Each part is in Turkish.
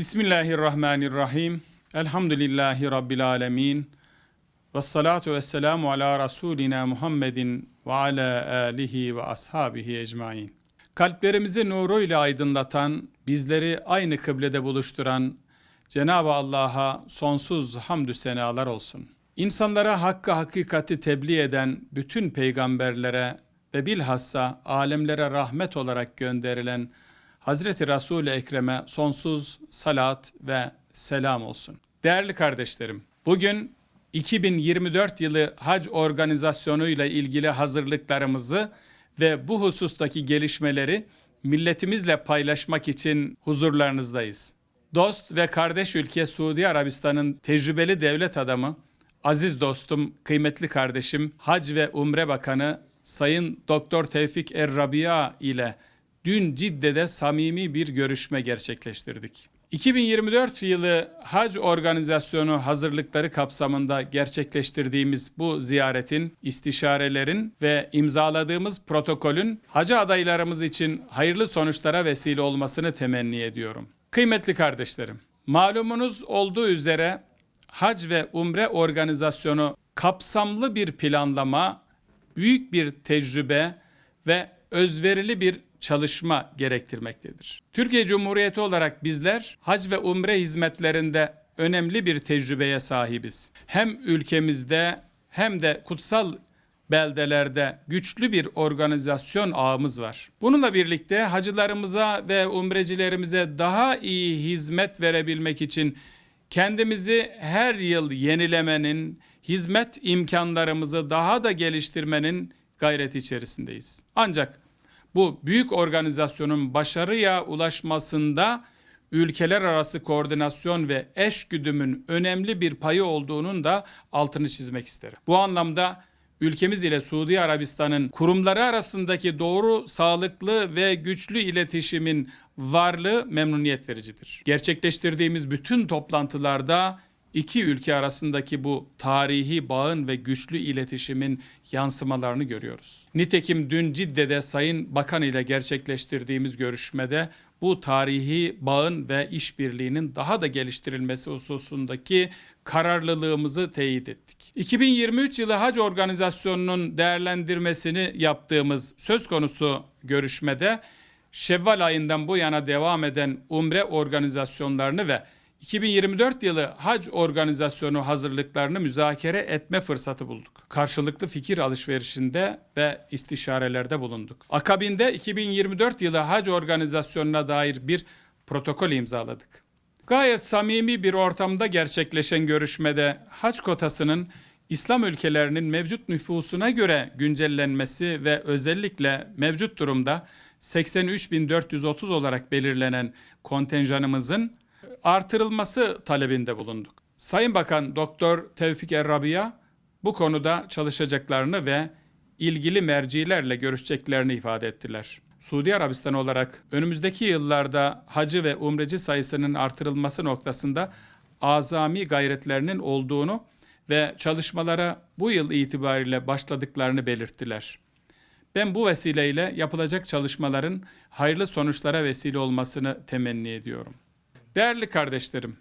Bismillahirrahmanirrahim. Elhamdülillahi Rabbil alemin. Ve salatu ve selamu ala Resulina Muhammedin ve ala alihi ve ashabihi ecmain. Kalplerimizi nuruyla aydınlatan, bizleri aynı kıblede buluşturan Cenab-ı Allah'a sonsuz hamdü senalar olsun. İnsanlara hakkı hakikati tebliğ eden bütün peygamberlere ve bilhassa alemlere rahmet olarak gönderilen Hazreti Resul-i Ekrem'e sonsuz salat ve selam olsun. Değerli kardeşlerim, bugün 2024 yılı hac organizasyonu ile ilgili hazırlıklarımızı ve bu husustaki gelişmeleri milletimizle paylaşmak için huzurlarınızdayız. Dost ve kardeş ülke Suudi Arabistan'ın tecrübeli devlet adamı, aziz dostum, kıymetli kardeşim, Hac ve Umre Bakanı Sayın Doktor Tevfik Er-Rabia ile dün Cidde'de samimi bir görüşme gerçekleştirdik. 2024 yılı hac organizasyonu hazırlıkları kapsamında gerçekleştirdiğimiz bu ziyaretin, istişarelerin ve imzaladığımız protokolün hacı adaylarımız için hayırlı sonuçlara vesile olmasını temenni ediyorum. Kıymetli kardeşlerim, malumunuz olduğu üzere hac ve umre organizasyonu kapsamlı bir planlama, büyük bir tecrübe ve özverili bir çalışma gerektirmektedir. Türkiye Cumhuriyeti olarak bizler hac ve umre hizmetlerinde önemli bir tecrübeye sahibiz. Hem ülkemizde hem de kutsal beldelerde güçlü bir organizasyon ağımız var. Bununla birlikte hacılarımıza ve umrecilerimize daha iyi hizmet verebilmek için kendimizi her yıl yenilemenin, hizmet imkanlarımızı daha da geliştirmenin gayreti içerisindeyiz. Ancak bu büyük organizasyonun başarıya ulaşmasında ülkeler arası koordinasyon ve eşgüdümün önemli bir payı olduğunun da altını çizmek isterim. Bu anlamda ülkemiz ile Suudi Arabistan'ın kurumları arasındaki doğru, sağlıklı ve güçlü iletişimin varlığı memnuniyet vericidir. Gerçekleştirdiğimiz bütün toplantılarda iki ülke arasındaki bu tarihi bağın ve güçlü iletişimin yansımalarını görüyoruz. Nitekim dün Cidde'de Sayın Bakan ile gerçekleştirdiğimiz görüşmede bu tarihi bağın ve işbirliğinin daha da geliştirilmesi hususundaki kararlılığımızı teyit ettik. 2023 yılı hac organizasyonunun değerlendirmesini yaptığımız söz konusu görüşmede Şevval ayından bu yana devam eden umre organizasyonlarını ve 2024 yılı hac organizasyonu hazırlıklarını müzakere etme fırsatı bulduk. Karşılıklı fikir alışverişinde ve istişarelerde bulunduk. Akabinde 2024 yılı hac organizasyonuna dair bir protokol imzaladık. Gayet samimi bir ortamda gerçekleşen görüşmede hac kotasının İslam ülkelerinin mevcut nüfusuna göre güncellenmesi ve özellikle mevcut durumda 83.430 olarak belirlenen kontenjanımızın artırılması talebinde bulunduk. Sayın Bakan Doktor Tevfik Errabia bu konuda çalışacaklarını ve ilgili mercilerle görüşeceklerini ifade ettiler. Suudi Arabistan olarak önümüzdeki yıllarda hacı ve umreci sayısının artırılması noktasında azami gayretlerinin olduğunu ve çalışmalara bu yıl itibariyle başladıklarını belirttiler. Ben bu vesileyle yapılacak çalışmaların hayırlı sonuçlara vesile olmasını temenni ediyorum. Değerli kardeşlerim,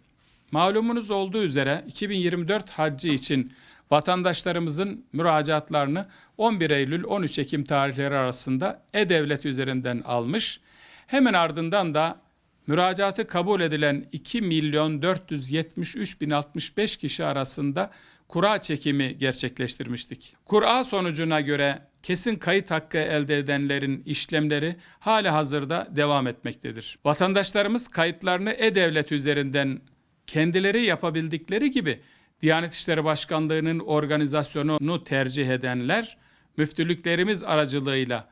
malumunuz olduğu üzere 2024 haccı için vatandaşlarımızın müracaatlarını 11 Eylül 13 Ekim tarihleri arasında e-devlet üzerinden almış. Hemen ardından da müracaatı kabul edilen 2 milyon 473 bin 65 kişi arasında kura çekimi gerçekleştirmiştik. Kura sonucuna göre kesin kayıt hakkı elde edenlerin işlemleri hala hazırda devam etmektedir. Vatandaşlarımız kayıtlarını e-devlet üzerinden kendileri yapabildikleri gibi Diyanet İşleri Başkanlığı'nın organizasyonunu tercih edenler müftülüklerimiz aracılığıyla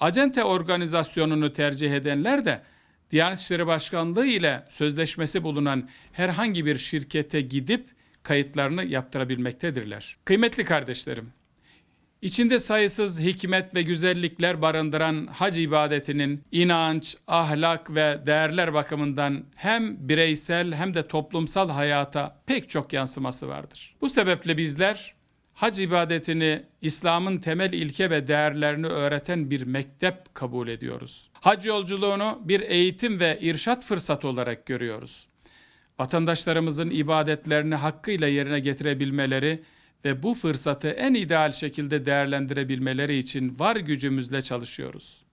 acente organizasyonunu tercih edenler de Diyanet İşleri Başkanlığı ile sözleşmesi bulunan herhangi bir şirkete gidip kayıtlarını yaptırabilmektedirler. Kıymetli kardeşlerim, İçinde sayısız hikmet ve güzellikler barındıran hac ibadetinin inanç, ahlak ve değerler bakımından hem bireysel hem de toplumsal hayata pek çok yansıması vardır. Bu sebeple bizler hac ibadetini İslam'ın temel ilke ve değerlerini öğreten bir mektep kabul ediyoruz. Hac yolculuğunu bir eğitim ve irşat fırsatı olarak görüyoruz. vatandaşlarımızın ibadetlerini hakkıyla yerine getirebilmeleri ve bu fırsatı en ideal şekilde değerlendirebilmeleri için var gücümüzle çalışıyoruz.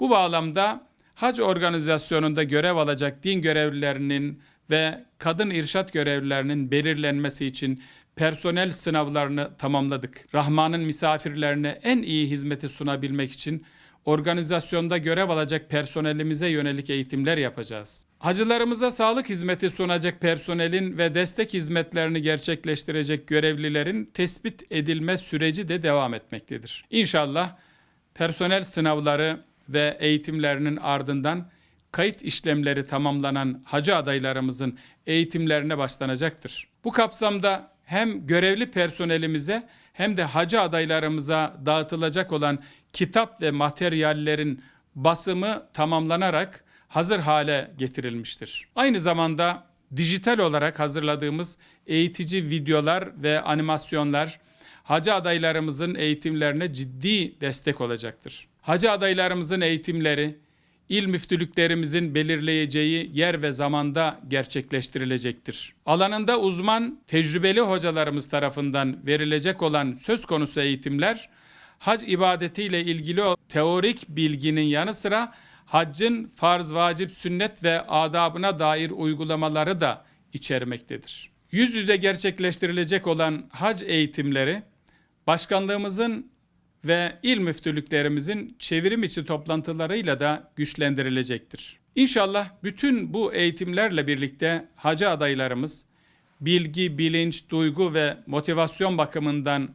Bu bağlamda hac organizasyonunda görev alacak din görevlilerinin ve kadın irşat görevlilerinin belirlenmesi için personel sınavlarını tamamladık. Rahman'ın misafirlerine en iyi hizmeti sunabilmek için organizasyonda görev alacak personelimize yönelik eğitimler yapacağız. Hacılarımıza sağlık hizmeti sunacak personelin ve destek hizmetlerini gerçekleştirecek görevlilerin tespit edilme süreci de devam etmektedir. İnşallah personel sınavları ve eğitimlerinin ardından kayıt işlemleri tamamlanan hacı adaylarımızın eğitimlerine başlanacaktır. Bu kapsamda hem görevli personelimize hem de hacı adaylarımıza dağıtılacak olan kitap ve materyallerin basımı tamamlanarak hazır hale getirilmiştir. Aynı zamanda dijital olarak hazırladığımız eğitici videolar ve animasyonlar hacı adaylarımızın eğitimlerine ciddi destek olacaktır. Hacı adaylarımızın eğitimleri il müftülüklerimizin belirleyeceği yer ve zamanda gerçekleştirilecektir. Alanında uzman, tecrübeli hocalarımız tarafından verilecek olan söz konusu eğitimler, hac ibadetiyle ilgili teorik bilginin yanı sıra haccın farz, vacip, sünnet ve adabına dair uygulamaları da içermektedir. Yüz yüze gerçekleştirilecek olan hac eğitimleri, başkanlığımızın ve il müftülüklerimizin çevirim içi toplantılarıyla da güçlendirilecektir. İnşallah bütün bu eğitimlerle birlikte hacı adaylarımız bilgi, bilinç, duygu ve motivasyon bakımından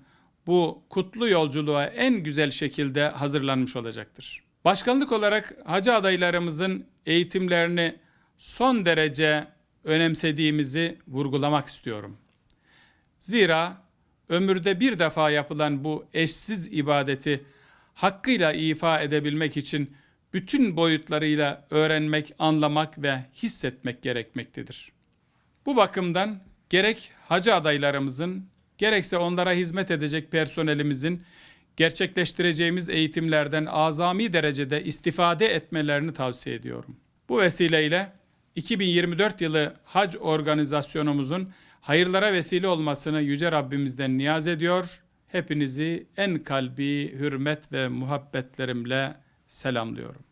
bu kutlu yolculuğa en güzel şekilde hazırlanmış olacaktır. Başkanlık olarak hacı adaylarımızın eğitimlerini son derece önemsediğimizi vurgulamak istiyorum. Zira ömürde bir defa yapılan bu eşsiz ibadeti hakkıyla ifa edebilmek için bütün boyutlarıyla öğrenmek, anlamak ve hissetmek gerekmektedir. Bu bakımdan gerek hacı adaylarımızın gerekse onlara hizmet edecek personelimizin gerçekleştireceğimiz eğitimlerden azami derecede istifade etmelerini tavsiye ediyorum. Bu vesileyle 2024 yılı hac organizasyonumuzun hayırlara vesile olmasını Yüce Rabbimizden niyaz ediyor. Hepinizi en kalbi hürmet ve muhabbetlerimle selamlıyorum.